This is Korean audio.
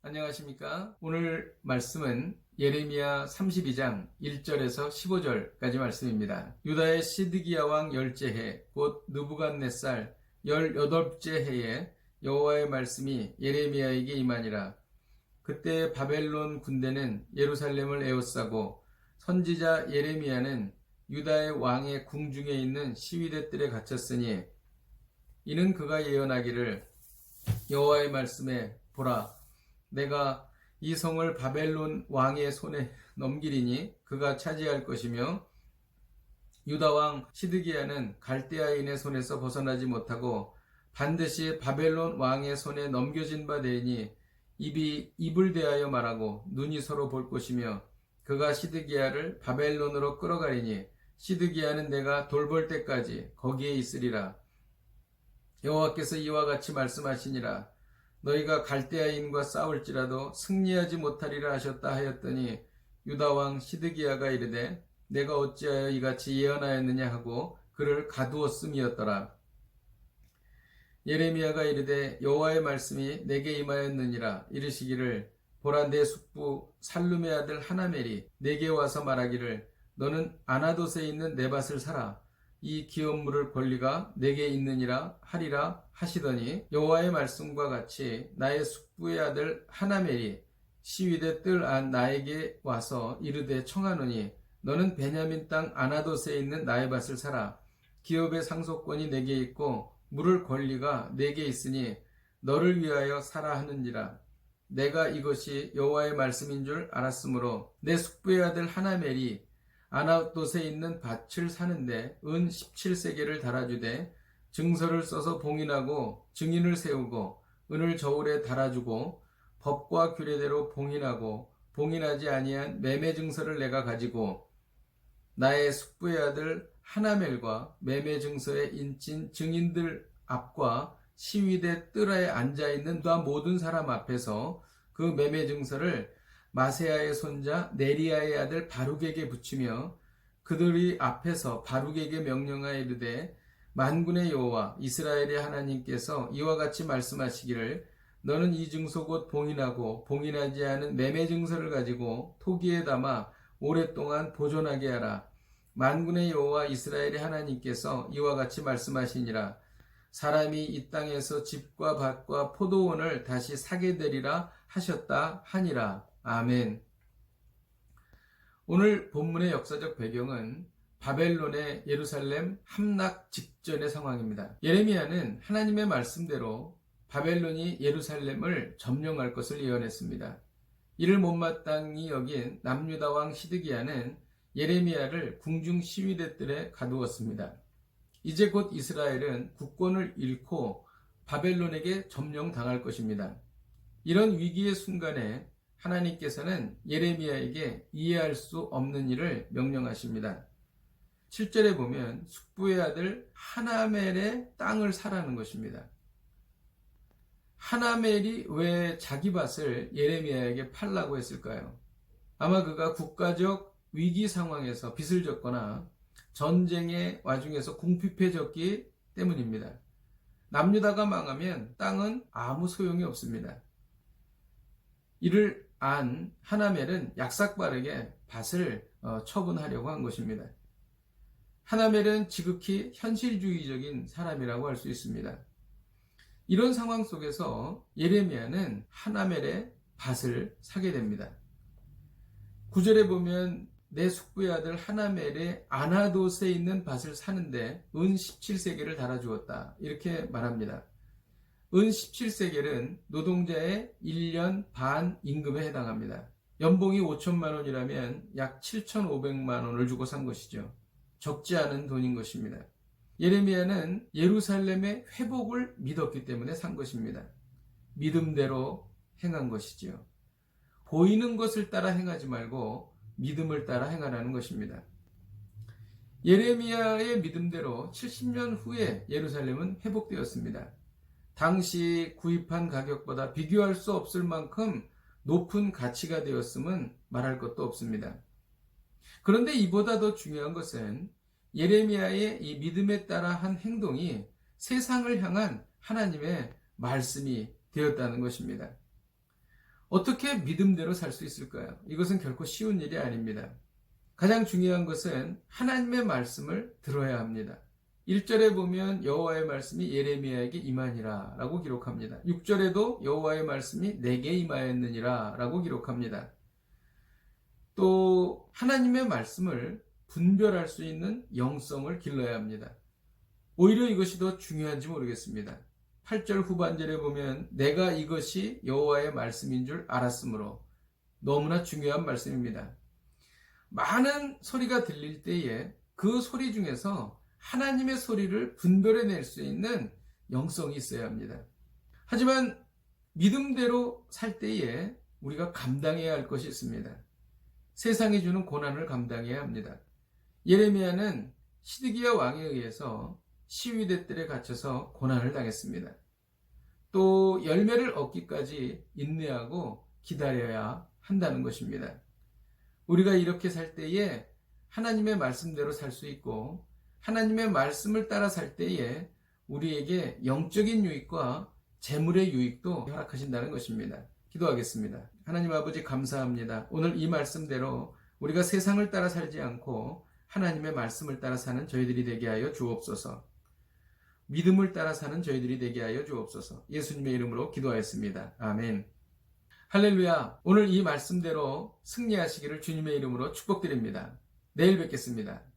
안녕하십니까? 오늘 말씀은 예레미야 32장 1절에서 15절까지 말씀입니다. 유다의 시드기야 왕 열째 해, 곧 느부갓네살 18째 해에 여호와의 말씀이 예레미야에게 임하니라. 그때 바벨론 군대는 예루살렘을 에워싸고 선지자 예레미야는 유다의 왕의 궁중에 있는 시위대 뜰에 갇혔으니 이는 그가 예언하기를 여호와의 말씀에 보라 내가 이 성을 바벨론 왕의 손에 넘기리니 그가 차지할 것이며 유다 왕 시드기야는 갈대아인의 손에서 벗어나지 못하고 반드시 바벨론 왕의 손에 넘겨진 바 되니 입이 입을 대하여 말하고 눈이 서로 볼 것이며 그가 시드기야를 바벨론으로 끌어가리니 시드기야는 내가 돌볼 때까지 거기에 있으리라. 여호와께서 이와 같이 말씀하시니라 너희가 갈대아인과 싸울지라도 승리하지 못하리라 하셨다 하였더니 유다 왕 시드기야가 이르되 내가 어찌하여 이같이 예언하였느냐 하고 그를 가두었음이었더라. 예레미야가 이르되 여호와의 말씀이 내게 임하였느니라 이르시기를 보라 내 숙부 살룸의 아들 하나멜이 내게 와서 말하기를 너는 아나돗에 있는 내 밭을 사라 이 기업 물을 권리가 내게 있느니라 하리라 하시더니 여호와의 말씀과 같이 나의 숙부의 아들 하나멜이 시위대 뜰 안 나에게 와서 이르되 청하노니 너는 베냐민 땅 아나돗에 있는 나의 밭을 사라. 기업의 상속권이 내게 있고 물을 권리가 내게 있으니 너를 위하여 사라 하는지라. 내가 이것이 여호와의 말씀인 줄 알았으므로 내 숙부의 아들 하나멜이 아나돗에 있는 밭을 사는데 은 17세계를 달아주되 증서를 써서 봉인하고 증인을 세우고 은을 저울에 달아주고 법과 규례대로 봉인하고 봉인하지 아니한 매매 증서를 내가 가지고 나의 숙부의 아들 하나멜과 매매 증서에 인친 증인들 앞과 시위대 뜰에 앉아 있는 모든 사람 앞에서 그 매매 증서를 마세아의 손자 네리아의 아들 바룩에게 붙이며 그들이 앞에서 바룩에게 명령하여 이르되 만군의 여호와 이스라엘의 하나님께서 이와 같이 말씀하시기를 너는 이 증서 곧 봉인하고 봉인하지 않은 매매 증서를 가지고 토기에 담아 오랫동안 보존하게 하라. 만군의 여호와 이스라엘의 하나님께서 이와 같이 말씀하시니라. 사람이 이 땅에서 집과 밭과 포도원을 다시 사게 되리라 하셨다 하니라 아멘. 오늘 본문의 역사적 배경은 바벨론의 예루살렘 함락 직전의 상황입니다. 예레미야는 하나님의 말씀대로 바벨론이 예루살렘을 점령할 것을 예언했습니다. 이를 못마땅히 여긴 남유다 왕 시드기야는 예레미야를 궁중 시위대들에 가두었습니다. 이제 곧 이스라엘은 국권을 잃고 바벨론에게 점령당할 것입니다. 이런 위기의 순간에 하나님께서는 예레미야에게 이해할 수 없는 일을 명령하십니다. 7절에 보면 숙부의 아들 하나멜의 땅을 사라는 것입니다. 하나멜이 왜 자기 밭을 예레미야에게 팔라고 했을까요? 아마 그가 국가적 위기 상황에서 빚을 졌거나 전쟁의 와중에서 궁핍해졌기 때문입니다. 남유다가 망하면 땅은 아무 소용이 없습니다. 이를 안 하나멜은 약삭빠르게 밭을 어, 처분하려고 한 것입니다. 하나멜은 지극히 현실주의적인 사람이라고 할 수 있습니다. 이런 상황 속에서 예레미야는 하나멜의 밭을 사게 됩니다. 구절에 보면 내 숙부의 아들 하나멜의 아나돗에 있는 밭을 사는데 은 17세계를 달아주었다. 이렇게 말합니다. 은 17세겔은 노동자의 1년 반 임금에 해당합니다. 연봉이 5천만 원이라면 약 7,500만 원을 주고 산 것이죠. 적지 않은 돈인 것입니다. 예레미야는 예루살렘의 회복을 믿었기 때문에 산 것입니다. 믿음대로 행한 것이지요. 보이는 것을 따라 행하지 말고 믿음을 따라 행하라는 것입니다. 예레미야의 믿음대로 70년 후에 예루살렘은 회복되었습니다. 당시 구입한 가격보다 비교할 수 없을 만큼 높은 가치가 되었음은 말할 것도 없습니다. 그런데 이보다 더 중요한 것은 예레미야의 이 믿음에 따라 한 행동이 세상을 향한 하나님의 말씀이 되었다는 것입니다. 어떻게 믿음대로 살 수 있을까요? 이것은 결코 쉬운 일이 아닙니다. 가장 중요한 것은 하나님의 말씀을 들어야 합니다. 1절에 보면 여호와의 말씀이 예레미야에게 임하니라 라고 기록합니다. 6절에도 여호와의 말씀이 내게 임하였느니라 라고 기록합니다. 또 하나님의 말씀을 분별할 수 있는 영성을 길러야 합니다. 오히려 이것이 더 중요한지 모르겠습니다. 8절 후반절에 보면 내가 이것이 여호와의 말씀인 줄 알았으므로 너무나 중요한 말씀입니다. 많은 소리가 들릴 때에 그 소리 중에서 하나님의 소리를 분별해낼 수 있는 영성이 있어야 합니다. 하지만 믿음대로 살 때에 우리가 감당해야 할 것이 있습니다. 세상이 주는 고난을 감당해야 합니다. 예레미야는 시드기야 왕에 의해서 시위대들에 갇혀서 고난을 당했습니다. 또 열매를 얻기까지 인내하고 기다려야 한다는 것입니다. 우리가 이렇게 살 때에 하나님의 말씀대로 살 수 있고 하나님의 말씀을 따라 살 때에 우리에게 영적인 유익과 재물의 유익도 허락하신다는 것입니다. 기도하겠습니다. 하나님 아버지 감사합니다. 오늘 이 말씀대로 우리가 세상을 따라 살지 않고 하나님의 말씀을 따라 사는 저희들이 되게 하여 주옵소서. 믿음을 따라 사는 저희들이 되게 하여 주옵소서. 예수님의 이름으로 기도하였습니다. 아멘. 할렐루야. 오늘 이 말씀대로 승리하시기를 주님의 이름으로 축복드립니다. 내일 뵙겠습니다.